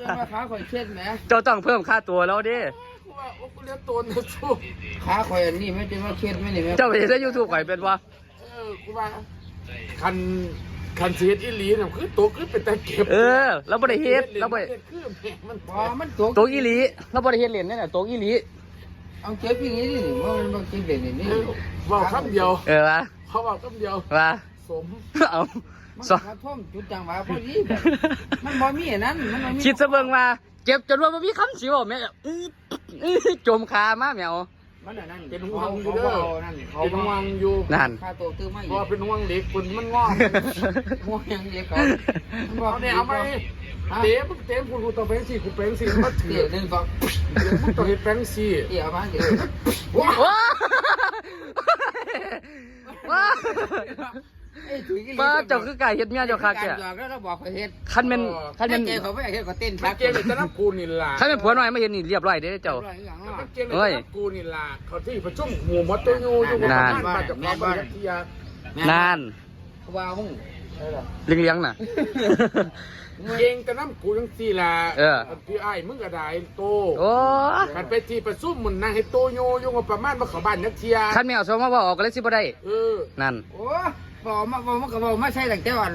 จนว่าขาข่อยเครียดแหมเจ้าต้องเพิ่มค่าตัวแล้วดิกูว่าโอ้กูเลี้ยงตัวนะสู้ขาข่อยอันนี้ไม่จนว่าเครียดไหมนี่แม่เจ้าไปเห็นในยูทูบข่อยเป็นวะเออกูว่าคันคันเสียดอีหลีน่ะคือตัวคือเป็นตะเก็บเออเราบ่ได้เฮ็ดเราบ่ได้คือแม่มันพอมันตกโตกอีหลีเราบ่ได้เฮ็ดเหรียญนี่น่ะโตกอีหลีเอาเจ็บอย่างนี้นี่ว่ามันบางเจ็บเด่นนี่เออบอกคำเดียวเออวะเขาบอกคำเดียวว่าสมเอามัน สอกระท่อมจุดจังหวะพอดีแบบมันบ่มีอันนั้นมันบ่มีคิดซะเบิ่งว่าเจ็บจนว่าบ่มีคำสิเว้าแม่อื้ออื้อจมคามาแมวมันอันนั้นเป็นห่วงอเขายู่เด้อเอานั่นเขาเป็นห่วงอยู่นั่นค่าตัวตื้อไม่เพอีราะกเป็นห่วงเด็กคนมันงอกห่วงยังเด็กเขาเอาเนี่ยเอาไหมเต๋มึงเต๋มึงกูต้องเป็นสิกูเป็นสิมันถืเดี๋อยวนึงบอกเดี๋ยวมึงต้องเห็นเป็นสิเดี๋ยวมาเดี๋ยวว้าว้าว้าเอ้ยถุยกินป้าเจ้าคือไก่เฮ็ดเมียเจ้าคักแกแกหยอกแล้วเราบอกเขาเฮ็ดคันแม่นคันถ้าแม่นเจอเขาไม่เฮ็ดเขาเต้นมันเกมจะนับกูนี่ล่ะคันแม่นผัวน้อยมาเห็นนี่เรียบร้อยเด้เจ้ามันเกมจะนับกูนี่ล่ะเขาที่ประชุมหมู่มอเตอร์ยูอยู่กับบ้านบ้านจากบ้านบ้านที่ยานานว่าหุ้งเลี้ยงๆน่ะเองจะนับกูยังสี่ล่ะเออพี่ไอ้มึงก็ได้โตโอ้มันไปที่ประชุมมันนั่งให้โตโยอยู่กับประมาณมาเขาบ้านนักเทียคันแม่เอาสมมาว่าออกก็เลยสิบ่ได้เออนั่นโอ้ บอกมาบอกมาก็บอกมาใช่แต่แต่วัน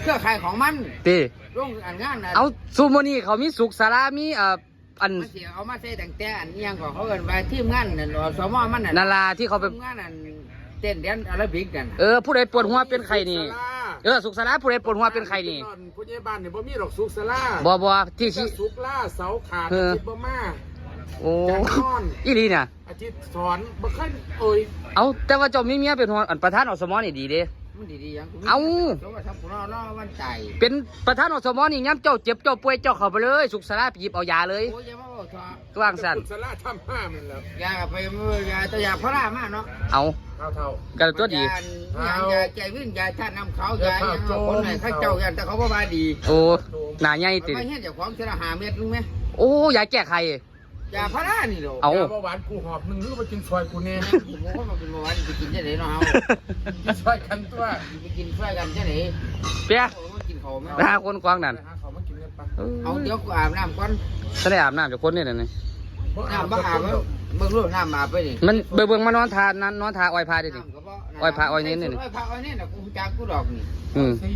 เครือข่ายของมันติลงอันงานน่ะเอาซูโมอนี่เขามีสุกสารามีเอ่ออันมันสิเอามาใส่แต่แต่อันอิหยังก็เขาเอิ้นว่าทีมงานนั่นอสมมันน่ะนาราที่เขาไป ทีมงานนั่นเต้นแดนอาราบิกกันเออผู้ใดปวดหัวเป็นไข้นี่เออสุกสาราผู้ใดปวดหัวเป็นไข้นี่ผู้ใหญ่บ้านนี่บ่มีดอกสุกสลาบ่บ่ที่ที่ชิสุกล่าเสาขาดเออจิตบ่มา โอ้จังนอน อีหลีน่ะอาทิตย์สอนบ่เคยเอ่ยเอาแต่ว่าเจ้ามีเมียเป็นหัวอันประธานอสมนี่ดีเด้ มันดีๆยังเอ้าเพราะว่าทำกูรอรอวันใจเป็นประธานอสมนี่ย้ำเจ้าเจ็บเจ้าป่วยเจ้าเข้าไปเลย สุกสาราไปหยิบเอายาเลย โอ้ยอย่ามาบอกทอก็วางสั่นสุกสลาทำห้ามันแล้วยากับไปมือยาตัวยาพระรามากเนาะเอาเท่าเท่ากันตัวดี ยายาใจวิ่งยาชาตินำเขายาอย่างคนไหนข้าเจ้ายันแต่เขาบ่บาดีโอ้หนาใหญ่ติ ไม่เห็นเจ้าของเสระหาเม็ดนึงไหมโอ้ยาแก้ไข ยาพระรานี่เหรอเอายาเบาหวานกูหอบหนึงนึกว่าไปกินซอยกูแน่ผมก็มากินเมื่อวานไปกินเจ้าไหนเนาะกินซอยกันตัวเอาไปกินช่วยกันเจ้าไหนเปียโอ้มากินเขาไหมไปหาคนกวางนั่นไปหาเขามากินกันปะเอาเดี๋ยวกูอาบน้ำก่อนฉันได้อาบน้ำจากคนนี่นะนี่น้ำบ้าอาบแล้วเบิ่งรูปน้ำอาบไปดิมันเบิ่งเบิ่งมานอนทานนั้นนอนทาอ้อยพาดิสิน้ำก็บ่อ้อยพระอ้อยเน้นนี่ อ้อยพระอ้อยเน้นน่ะกูจักกูดอกนี่อืมสี่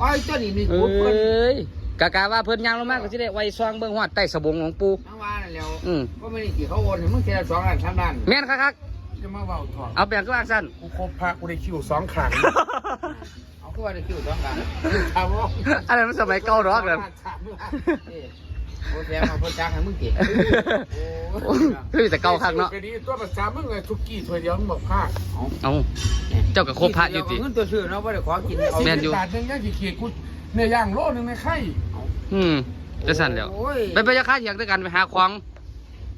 อ้อยตัวนี้นี่เอกูเพิ่น้ย กะกะว่าเพิ่นย่างลงมาก็สิได้ไว้ซองเบิ่งฮอดใต้สบงของปูทั้งว่านั่นแล้วอืมก็ไม่ได้กี่เขาโอนให้มึงเสียสองล้านสามล้านแม่นคักจะมาเบาถอดๆเอาแปลงก็วางซั่น กูครบพระกูได้คิวสองขังเอาคือว่าได้คิวสองล้านถามว่าอันนั้นมันสมัยเก่าดอกนั่นสามล้านเอ้ยโอ้แซมเอาเพิ่นจักให้มึงเก็บโอ้เฮ้ยแต่เก่าคักเนาะก็ดีตัวภาษามึงเลยทุกกี้ถ้วยเดียวมึงบอกพลาดเอาเจ้าก็ครบพระอยู่ติ เงินตัวซื้อเนาะบ่ได้ขอกินเอา แม่นอยู่บาทหนึงย่างขี้เกียจกูเนื้อย่างโลนึงในไข่ อืมจะสั่นแล้วโอ้ย ไปไปจะค่าเถียงด้วยกันไปหาของ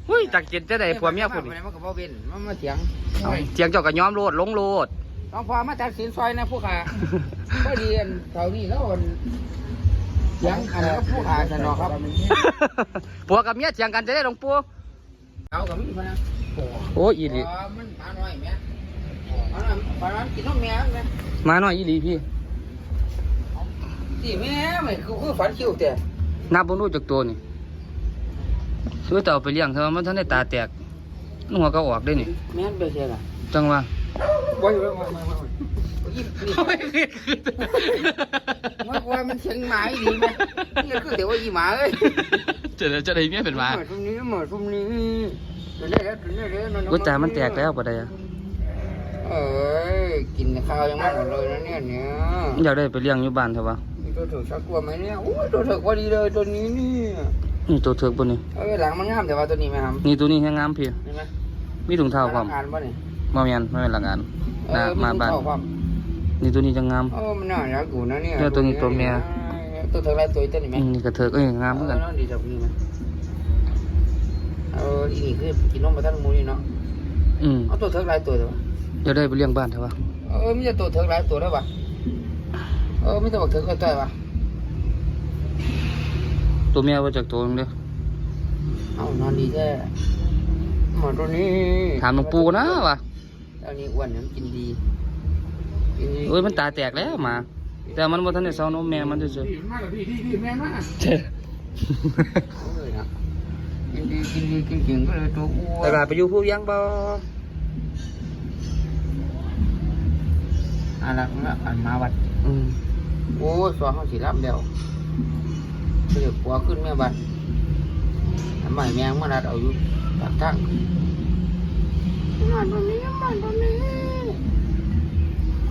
เฮ้ยจักจิตจะได้ผัวเมียพุ่นมันี่นก็บ่เว้นมันมาเถียงเอาเถียงเจ้าก็ยอมโลดลงโลด ต้องพอมาตัดสินซอยนะผู้ขาพอดีอันเท่านี้แล้วอันเถียงอันนั้นก็ผู้ขาสนอครับผัวกับเมียเถียงกันจะได้หลวงปู่เอากับมีพนักโอ้ยอีหลีอ๋อมันปลาน้อยแม่ปลาน้อยปลาน้อยกินนมแม่แม่มาหน่อยอีหลีพี่ สิแม่ไม่คือคือฝันคิวแต่นับบ่รู้จักตัวนี่คือแต่เอาไปเลี้ยงเถอะมันทันได้ตาแตกหัวก็ออกได้นี่แม่นไปเสียล่ะจังว่าบ่อยู่แล้วมามามานี่มันว่ามันเสียงหมาอีดีไหมนี่คือเดี๋ยวว่าอีหมาเอ้ยจะได้จะได้เมียเป็นหมาตรงนี้หมดตรงนี้เดี๋ยวได้แล้วเดี๋ยวได้แล้วกูจ่ามันแตกแล้วบ่ได้อะเอ้ยกินข้าวยังไม่หมดเลยนะเนี่ยเนี่ยอยากได้ไปเลี้ยงอยู่บ้านเถอะวะมี ตัวถือชักกลัวไหมเนี่ยโอ้ยตัวถือพอดีเลยตัวนี้นี่นี่ตัวเถิกบ่นี่เอ้ยหลังมันงามแต่ว่าตัวนี้ไหมครับนี่ตัวนี้แฮงงามพี่เห็นไหมมีถุงเท้าพร้อมอ่านป่ะนี่บ่แม่นบ่แม่นหลังงานเอนะอมาบ้านถุงเท้ความนี่ตัวนี้จังงามเออมันน่ารักอยู่นะเนี่ยเนี่ยตัวนี้ตัวเมียตัวเธอไรตัวตัวนี้ไหมอืมนี่ก็เถิกเอ้ยงามเหมือนกันเออดีจังนี่ไหมเอออีนี่คือกินนมมาท่านมูนี่เนาะอืมเอาตัวเธอไรตัวเถอะอยากได้ไปเลี้ยงบ้านเถอะวะเออมีแต่ตัวเธอไรตัวได้ปะเออมีแต่บอกเธอเคยต่อยปะตัวเมียว่าจากตัวนึงเด้อเอานอนดีแท้หมอตัวนี้ถามหลวงปู่นะวะตอนนี้อ้วนเนี่ยมันกินดีกินดีเอ้ยมันตาแตกแล้วหมา แต่มันบ่ทันได้เซานมแม่มันซื่อพี่มาแล้วพี่พี่พี่แม่มาๆเอ้ยนะกินดีกินดีกินเก่งก็เลยตัวอ้วแต่นก็ไปอยู่ผู้เลี้ยังบ่อะไรละอันมาวัดอืม โอ้ยสอนเขาสิรับเดียวเสือกปัวขึ้นแม่บัดทำไมแมงมาดัดเอาอยู่ปากทางมันตัวนี้มันตัวนี้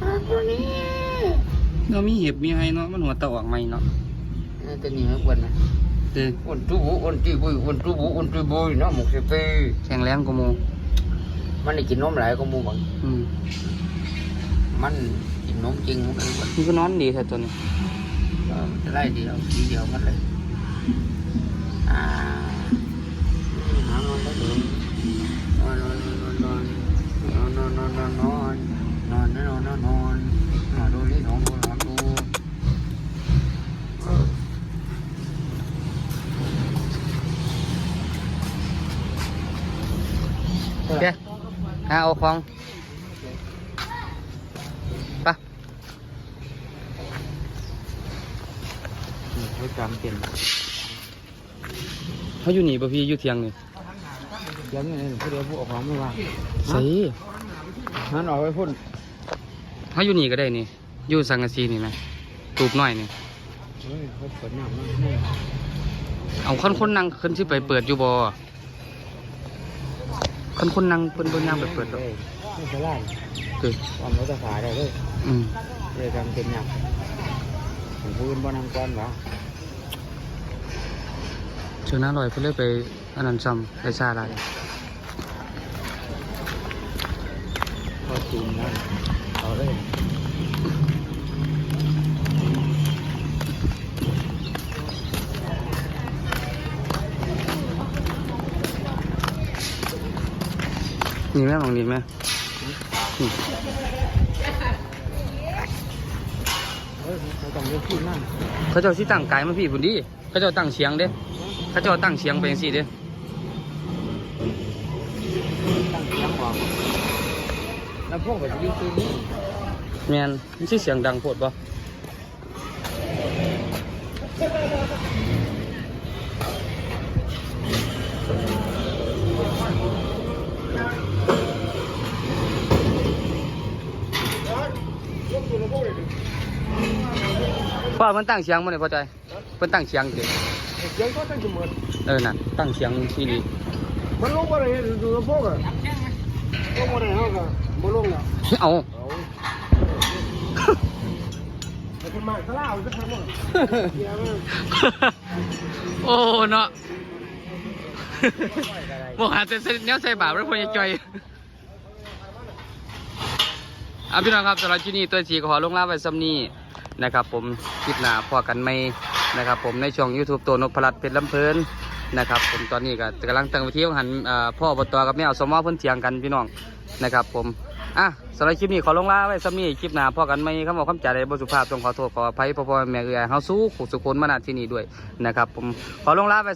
มันตัวนี้เนาะมีเห็บมีไห้เนาะมันหัวตะออกใหม่เนาะนี่ตัวนี้ไม่ควรนะเด้ออ้วนตู้บุอ้วนตีบุยอ้วนตู้บุอ้วนตีบุยเนาะหมกสิบปีแข็งแรงกว่าหมู่มันได้กินนมหลายก็มูบังอื มมันกินนมจริงมันเลยอ้วนมันก็นอนดีแท้ตัวนี้เออมันจะไล่เดียวทีเดียวมันเลยอ่าหานอนได้เลยนอนนอนนอนนอนนอนนอนนอนนอนนอนนอนนอนนอนนอนดูนี่นอนดูนอนดูเด้หาเอาของไป เขาจำเป็นเขาอยู่นี่บ่พี่อยู่เทียงนี่ยังไงเขาเดี๋ยวพวกของไม่ว่าใส่นั่นเอาไว้พุ่นเขาอยู่นี่ก็ได้นี่อยู่สังกะสีนี่นะตูบน้อยนี่เฮ้ยเขาเปิดน้ำมันให้เอาคนคนนั่งขึ้นที่ไปเปิดอยู่บ่คนคนนั่งเพิ่นบ่ย่างไปเปิดหรอกไม่ใช่ไรคือความรักษาได้เลยอืมเลยจำเป็นอย่างผมพูดบ่นำก้อนหรอเชิญน้าลอยเพิ่นเลยไปอันนั้นซ้ำไปซาลายพอจูนนั่นเอาเลยนี่แม่มองนี่แม่เขาต้องเลือกที่นั่นเขาเจ้ตั้งไกายมาพี่พุ่นดิเขาจ้าตั้งเสียงเด้ เขาเจ้าตั้งเสียงไปจังซี่เด้ตั้งเสียงบอกแล้วพวกแบบยืนตัวนี้แม่นมันสิเสียงดังโพดบ่ พ่อมันตั้งเสียงมันเลยพ่อใจเพิ่นตั้งเสียงสิเสียงก็ตั้งเสมอเออน่ะตั้งเสียงที่ดีมันลงมาเลยดูลำโพงอะลงมาเลยฮะก็บ่ลงอะเอาเอาแต่คนมาข้างล่างจะทำอะเดี๋ยวมันโอ้เนาะบ่หาแต่แนวใส่บาปแล้วพ่อใหญ่จอยอะพี่น้องครับสำหรับที่นี่ตัวสีก็ขอลงลาไว้ซ้ำนี้ นะครับ ผมคลิปหน้าพอกันไหมนะครับ ผมในช่อง YouTube ตัวนพลัดเพชรลำเพลินนะครับ ผมตอนนี้ก็กำลังตั้งวิธีหันพ่อพ่อบตกับแม่เอาสมอเพิ่นเถียงกันพี่น้องนะครับ ผมอะสำหรับคลิปนี้ขอลงลาไว้ซ้ำนี้คลิปหน้าพอกันไหมคำบอกคำจ่าใดบ่สุภาพต้องขอโทษขออภัยพ่อพ่อแม่เอื้อเฮาสู้ขุสุคนมาณที่นี่ด้วยนะครับ ผมขอลงลาไว้